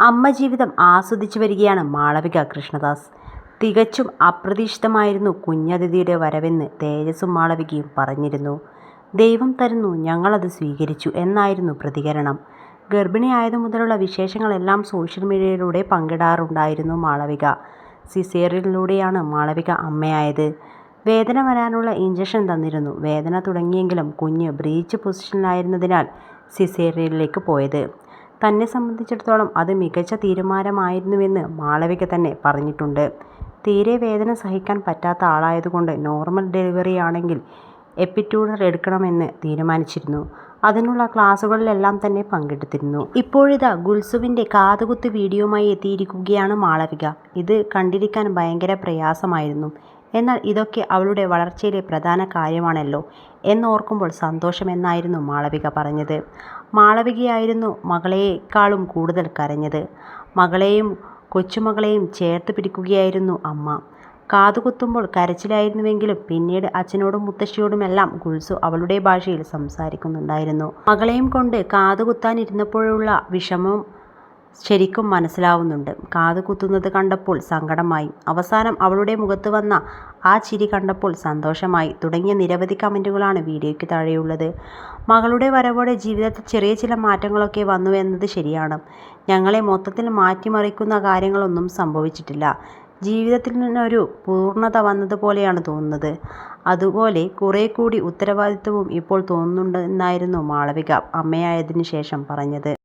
അമ്മ ജീവിതം ആസ്വദിച്ചു വരികയാണ് മാളവിക കൃഷ്ണദാസ്. തികച്ചും അപ്രതീക്ഷിതമായിരുന്നു കുഞ്ഞതിഥിയുടെ വരവെന്ന് തേജസ്സും മാളവികയും പറഞ്ഞിരുന്നു. ദൈവം തരുന്നു ഞങ്ങളത് സ്വീകരിച്ചു എന്നായിരുന്നു പ്രതികരണം. ഗർഭിണിയായതു മുതലുള്ള വിശേഷങ്ങളെല്ലാം സോഷ്യൽ മീഡിയയിലൂടെ പങ്കിടാറുണ്ടായിരുന്നു മാളവിക. സിസേറിയനിലൂടെയാണ് മാളവിക അമ്മയായത്. വേദന വരാനുള്ള ഇഞ്ചക്ഷൻ തന്നിരുന്നു. വേദന തുടങ്ങിയെങ്കിലും കുഞ്ഞ് ബ്രീച്ച് പൊസിഷനിലായിരുന്നതിനാൽ സിസേറിയനിലേക്ക് പോയത്. തന്നെ സംബന്ധിച്ചിടത്തോളം അത് മികച്ച തീരുമാനമായിരുന്നുവെന്ന് മാളവിക തന്നെ പറഞ്ഞിട്ടുണ്ട്. തീരെ വേദന സഹിക്കാൻ പറ്റാത്ത ആളായതുകൊണ്ട് നോർമൽ ഡെലിവറി ആണെങ്കിൽ എപ്പിറ്റ്യൂഡർ എടുക്കണമെന്ന് തീരുമാനിച്ചിരുന്നു. അതിനുള്ള ക്ലാസ്സുകളിലെല്ലാം തന്നെ പങ്കെടുത്തിരുന്നു. ഇപ്പോഴിതാ ഗുൽസുവിന്റെ കാതുകുത്ത് വീഡിയോയുമായി എത്തിയിരിക്കുകയാണ് മാളവിക. ഇത് കണ്ടിരിക്കാൻ ഭയങ്കര പ്രയാസമായിരുന്നു. എന്നാൽ ഇതൊക്കെ അവളുടെ വളർച്ചയിലെ പ്രധാന കാര്യമാണല്ലോ എന്നോർക്കുമ്പോൾ സന്തോഷമെന്നായിരുന്നു മാളവിക പറഞ്ഞത്. മാളവികയായിരുന്നു മകളെക്കാളും കൂടുതൽ കരഞ്ഞത്. മകളെയും കൊച്ചുമകളെയും ചേർത്ത് പിടിക്കുകയായിരുന്നു അമ്മ. കാതുകുത്തുമ്പോൾ കരച്ചിലായിരുന്നുവെങ്കിലും പിന്നീട് അച്ഛനോടും മുത്തശ്ശിയോടുമെല്ലാം ഗുൽസു അവളുടെ ഭാഷയിൽ സംസാരിക്കുന്നുണ്ടായിരുന്നു. മകളെയും കൊണ്ട് കാതുകുത്താനിരുന്നപ്പോഴുള്ള വിഷമം ശരിക്കും മനസ്സിലാവുന്നുണ്ട്. കാതുകുത്തുന്നത് കണ്ടപ്പോൾ സങ്കടമായി. അവസാനം അവളുടെ മുഖത്ത് വന്ന ആ ചിരി കണ്ടപ്പോൾ സന്തോഷമായി തുടങ്ങിയ നിരവധി കമന്റുകളാണ് വീഡിയോയ്ക്ക് താഴെയുള്ളത്. മകളുടെ വരവോടെ ജീവിതത്തിൽ ചെറിയ ചില മാറ്റങ്ങളൊക്കെ വന്നു എന്നത് ശരിയാണ്. ഞങ്ങളെ മൊത്തത്തിൽ മാറ്റിമറിക്കുന്ന കാര്യങ്ങളൊന്നും സംഭവിച്ചിട്ടില്ല. ജീവിതത്തിൽ നിന്നൊരു പൂർണത വന്നതുപോലെയാണ് തോന്നുന്നത്. അതുപോലെ കുറേക്കൂടി ഉത്തരവാദിത്വവും ഇപ്പോൾ തോന്നുന്നുണ്ടെന്നായിരുന്നു മാളവിക അമ്മയായതിനു ശേഷം പറഞ്ഞത്.